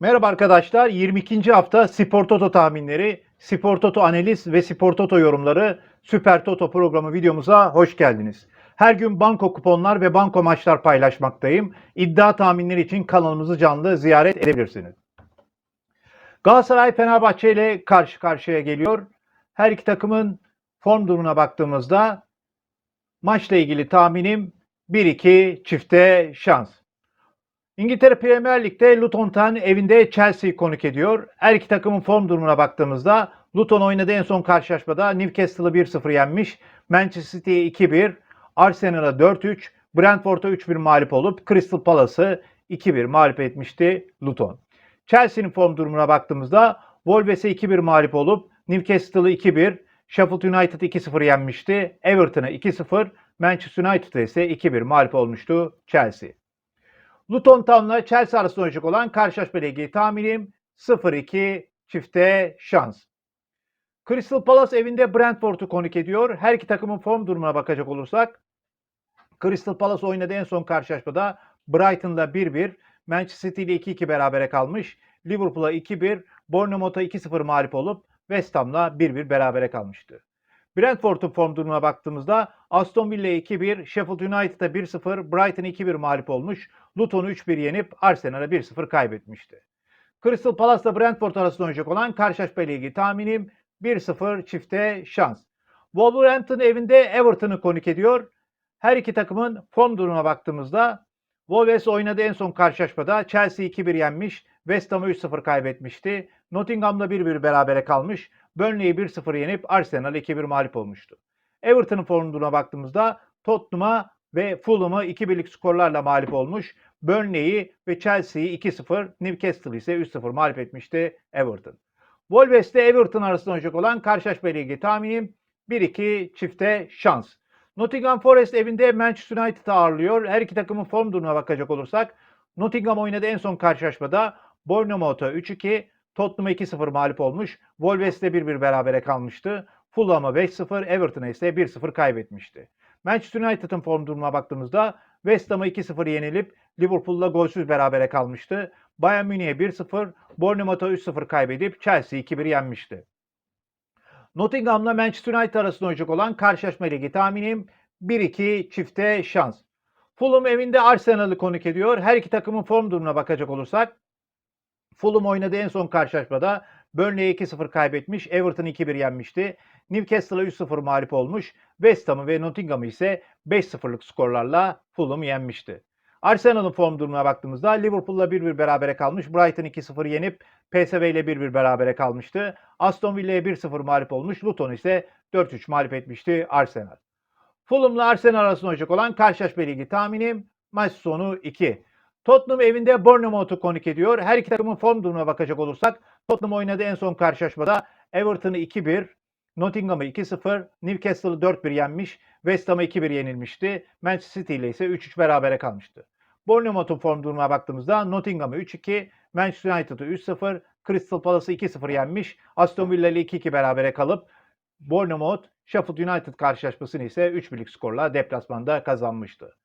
Merhaba arkadaşlar. 22. hafta Spor Toto tahminleri, Spor Toto analiz ve Spor Toto yorumları Süper Toto programı videomuza hoş geldiniz. Her gün banko kuponlar ve banko maçlar paylaşmaktayım. İddia tahminleri için kanalımızı canlı ziyaret edebilirsiniz. Galatasaray Fenerbahçe ile karşı karşıya geliyor. Her iki takımın form durumuna baktığımızda maçla ilgili tahminim 1-2 çifte şans. İngiltere Premier Lig'de Luton Town evinde Chelsea'yi konuk ediyor. Her iki takımın form durumuna baktığımızda Luton oynadığı en son karşılaşmada Newcastle'ı 1-0 yenmiş. Manchester City'ye 2-1, Arsenal'a 4-3, Brentford'a 3-1 mağlup olup Crystal Palace'ı 2-1 mağlup etmişti Luton. Chelsea'nin form durumuna baktığımızda Wolves'e 2-1 mağlup olup Newcastle'ı 2-1, Sheffield United 2-0 yenmişti. Everton'a 2-0, Manchester United'a ise 2-1 mağlup olmuştu Chelsea. Luton Town'la Chelsea arasında oynayacak olan karşılaşma ile ilgili tahminim 0-2 çifte şans. Crystal Palace evinde Brentford'u konuk ediyor. Her iki takımın form durumuna bakacak olursak Crystal Palace oynadığı en son karşılaşmada Brighton'la 1-1, Manchester City ile 2-2 berabere kalmış. Liverpool'a 2-1, Bournemouth'a 2-0 mağlup olup West Ham'la 1-1 berabere kalmıştı. Brentford'un form durumuna baktığımızda Aston Villa'ya 2-1, Sheffield United'a 1-0, Brighton'a 2-1 mağlup olmuş. Luton'u 3-1 yenip Arsenal'a 1-0 kaybetmişti. Crystal Palace'la Brentford arasında oynayacak olan karşılaşma ile ilgili tahminim 1-0 çifte şans. Wolverhampton evinde Everton'u konuk ediyor. Her iki takımın form durumuna baktığımızda Wolves oynadığı en son karşılaşmada Chelsea 2-1 yenmiş, West Ham'ı 3-0 kaybetmişti. Nottingham'la 1-1 berabere kalmış. Burnley'i 1-0 yenip Arsenal 2-1 mağlup olmuştu. Everton'un form durumuna baktığımızda Tottenham'a ve Fulham'ı 2-1'lik skorlarla mağlup olmuş. Burnley'i ve Chelsea'yi 2-0, Newcastle ise 3-0 mağlup etmişti Everton. Wolves ile Everton arasında oynayacak olan karşılaşma ile ilgili tahminim 1-2 çifte şans. Nottingham Forest evinde Manchester United'ı ağırlıyor. Her iki takımın form durumuna bakacak olursak Nottingham oynadığı en son karşılaşmada Bournemouth'a 3-2, Tottenham'a 2-0 mağlup olmuş. Wolves'le 1-1 berabere kalmıştı. Fulham'a 5-0, Everton'a ise 1-0 kaybetmişti. Manchester United'ın form durumuna baktığımızda West Ham'a 2-0 yenilip Liverpool'la golsüz berabere kalmıştı. Bayern Münih'e 1-0, Bournemouth'a 3-0 kaybedip Chelsea 2-1 yenmişti. Nottingham'la Manchester United arasında oynayacak olan karşılaşma ilgili tahminim 1-2 çifte şans. Fulham evinde Arsenal'ı konuk ediyor. Her iki takımın form durumuna bakacak olursak Fulham oynadığı en son karşılaşmada Burnley'e 2-0 kaybetmiş, Everton'ı 2-1 yenmişti. Newcastle'a 3-0 mağlup olmuş. West Ham'ı ve Nottingham'ı ise 5-0'lık skorlarla Fulham yenmişti. Arsenal'ın form durumuna baktığımızda Liverpool'la 1-1 berabere kalmış. Brighton 2-0 yenip PSV ile 1-1 berabere kalmıştı. Aston Villa'ya 1-0 mağlup olmuş. Luton ise 4-3 mağlup etmişti Arsenal. Fulham'la Arsenal arasında oynayacak olan karşılaşma ilgili tahminim maç sonu 2. Tottenham evinde Bournemouth'u konuk ediyor. Her iki takımın form durumuna bakacak olursak Tottenham oynadığı en son karşılaşmada Everton'ı 2-1, Nottingham'ı 2-0, Newcastle'ı 4-1 yenmiş, West Ham'a 2-1 yenilmişti. Manchester City ile ise 3-3 berabere kalmıştı. Bournemouth'un form durumuna baktığımızda Nottingham'ı 3-2, Manchester United'ı 3-0, Crystal Palace'ı 2-0 yenmiş, Aston Villa ile 2-2 berabere kalıp Bournemouth, Sheffield United karşılaşmasını ise 3-1'lik skorla deplasmanda kazanmıştı.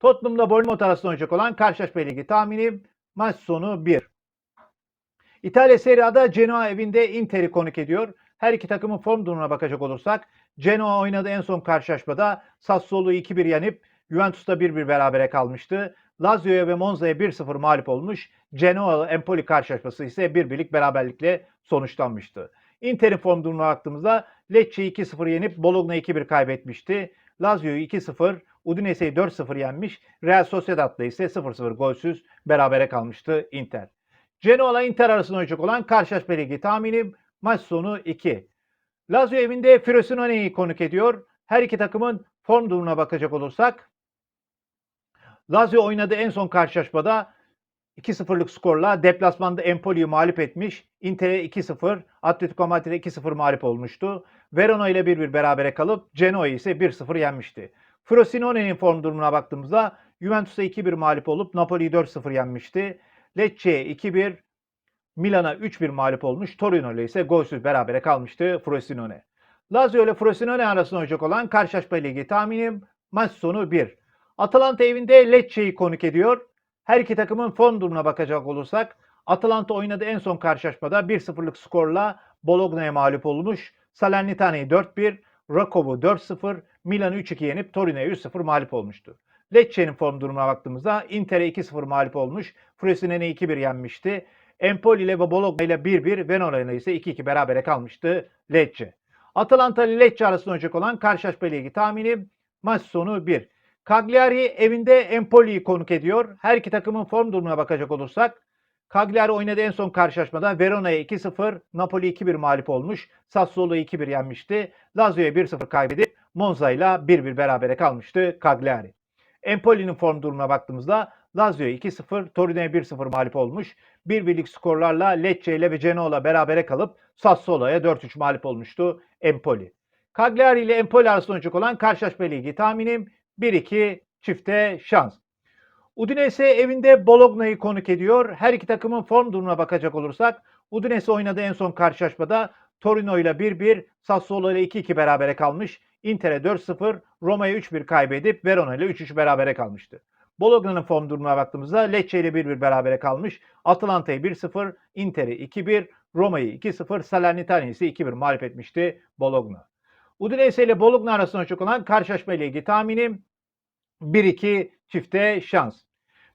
Tottenham'la Bournemouth arasında oynayacak olan karşılaşma ilgili tahminim maç sonu 1. İtalya Serie A'da Genoa evinde Inter'i konuk ediyor. Her iki takımın form durumuna bakacak olursak Genoa oynadığı en son karşılaşmada Sassuolo'yu 2-1 yenip Juventus'ta 1-1 berabere kalmıştı. Lazio'ya ve Monza'ya 1-0 mağlup olmuş. Genoa Empoli karşılaşması ise 1-1'lik beraberlikle sonuçlanmıştı. Inter'in form durumuna baktığımızda Lecce'yi 2-0 yenip Bologna'yı 2-1 kaybetmişti. Lazio'yu 2-0, Udinese'yi 4-0 yenmiş. Real Sociedad'la ise 0-0 golsüz berabere kalmıştı Inter. Genoa ile Inter arasında oynayacak olan karşılaşma ile ilgili tahminim maç sonu 2. Lazio evinde Frosinone'yi konuk ediyor. Her iki takımın form durumuna bakacak olursak Lazio oynadığı en son karşılaşmada 2-0'lık skorla deplasmanda Empoli'yi mağlup etmiş. Inter'e 2-0, Atletico Madrid'e 2-0 mağlup olmuştu. Verona ile 1-1 berabere kalıp Genoa'yı ise 1-0 yenmişti. Frosinone'nin form durumuna baktığımızda Juventus'a 2-1 mağlup olup Napoli'yi 4-0 yenmişti. Lecce'ye 2-1, Milan'a 3-1 mağlup olmuş. Torino ile ise golsüz berabere kalmıştı Frosinone. Lazio ile Frosinone arasında oynayacak olan karşılaşma ilgili tahminim maç sonu 1. Atalanta evinde Lecce'yi konuk ediyor. Her iki takımın form durumuna bakacak olursak Atalanta oynadığı en son karşılaşmada 1-0'lık skorla Bologna'ya mağlup olmuş. Salernitane'yi 4-1, Rakov'u 4-0, Milan'ı 3-2 yenip Torino'ya 3-0 mağlup olmuştu. Lecce'nin form durumuna baktığımızda Inter'e 2-0 mağlup olmuş. Frosinone'yi 2-1 yenmişti. Empoli ile Bologna ile 1-1, Verona ile ise 2-2 berabere kalmıştı Lecce. Atalanta ile Lecce arasında olacak olan karşılaşma ilgili tahminim maç sonu 1. Cagliari evinde Empoli'yi konuk ediyor. Her iki takımın form durumuna bakacak olursak Cagliari oynadığı en son karşılaşmada Verona'ya 2-0, Napoli 2-1 mağlup olmuş. Sassuolo'yu 2-1 yenmişti. Lazio'ya 1-0 kaybedip Monza ile 1-1 berabere kalmıştı Cagliari. Empoli'nin form durumuna baktığımızda Lazio'ya 2-0, Torino'ya 1-0 mağlup olmuş. 1-1'lik skorlarla Lecce ile ve Genoa'la berabere kalıp Sassuolo'ya 4-3 mağlup olmuştu Empoli. Cagliari ile Empoli arasında olacak olan karşılaşma ilgili tahminim 1-2 çifte şans. Udinese evinde Bologna'yı konuk ediyor. Her iki takımın form durumuna bakacak olursak Udinese oynadığı en son karşılaşmada Torino ile 1-1, Sassuolo ile 2-2 berabere kalmış. Inter'e 4-0, Roma'ya 3-1 kaybedip Verona ile 3-3 berabere kalmıştı. Bologna'nın form durumuna baktığımızda Lecce ile 1-1 berabere kalmış. Atalanta'yı 1-0, Inter'i 2-1, Roma'yı 2-0, Salernitane'yi ise 2-1 mağlup etmişti Bologna. Udinese ile Bologna arasında çok olan karşılaşma ile ilgili tahminim 1-2 çifte şans.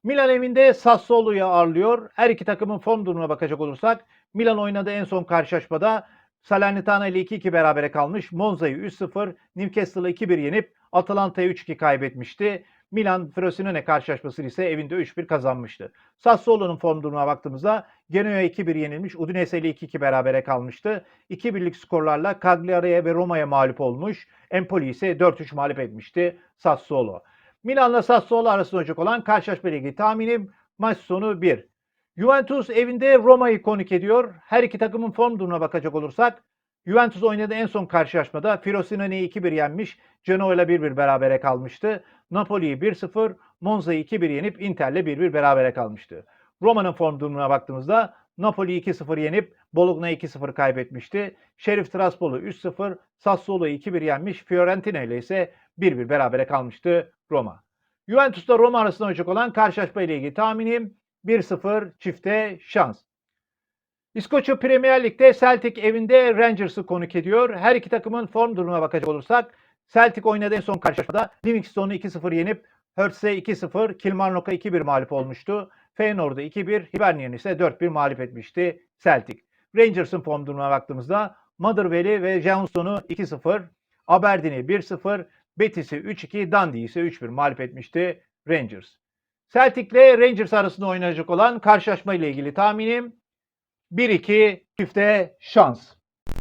Milan evinde Sassuolo'yu ağırlıyor. Her iki takımın form durumuna bakacak olursak Milan oynadığı en son karşılaşmada Salernitana ile 2-2 berabere kalmış. Monza'yı 3-0, Newcastle'ı 2-1 yenip Atalanta'yı 3-2 kaybetmişti. Milan Frosinone karşılaşması ise evinde 3-1 kazanmıştı. Sassuolo'nun form durumuna baktığımızda Genoa'ya 2-1 yenilmiş, Udinese ile 2-2 berabere kalmıştı. 2-1'lik skorlarla Cagliari'ye ve Roma'ya mağlup olmuş. Empoli ise 4-3 mağlup etmişti Sassuolo. Milan'la Sassuolo arasında olacak olan karşılaşma ilgili tahminim maç sonu 1. Juventus evinde Roma'yı konuk ediyor. Her iki takımın form durumuna bakacak olursak Juventus oynadığı en son karşılaşmada Frosinone'yi 2-1 yenmiş. Genoa ile 1-1 berabere kalmıştı. Napoli'yi 1-0, Monza'yı 2-1 yenip Inter'le 1-1 berabere kalmıştı. Roma'nın form durumuna baktığımızda Napoli 2-0 yenip Bologna 2-0 kaybetmişti. Şerif Tiraspol'u 3-0, Sassuolo'yu 2-1 yenmiş. Fiorentina ile ise 1-1 berabere kalmıştı Roma. Juventus'ta Roma arasında olacak olan karşılaşma ile ilgili tahminim 1-0 çifte şans. İskoçya Premier Lig'de Celtic evinde Rangers'ı konuk ediyor. Her iki takımın form durumuna bakacak olursak Celtic oynadığı en son karşılaşmada Livingston'u 2-0 yenip Hertz'e 2-0, Kilmarnock'a 2-1 mağlup olmuştu. Feyenoord'u 2-1, Hibernian ise 4-1 mağlup etmişti Celtic. Rangers'ın form durumuna baktığımızda Motherwell'i ve Johnston'u 2-0, Aberdeen'i 1-0, Betis'i 3-2, Dundee ise 3-1 mağlup etmişti Rangers. Celtic ile Rangers arasında oynanacak olan karşılaşma ile ilgili tahminim 1-2 çifte şans.